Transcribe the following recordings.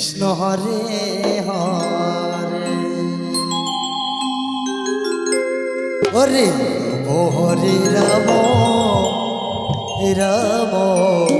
Krishna Hare Hare. Hare Hare Ram Ram.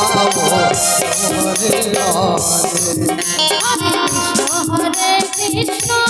Hare Hare Hare Krishna Krishna.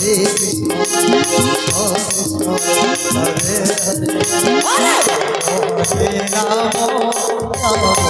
Hare Hare Hare Ram Ram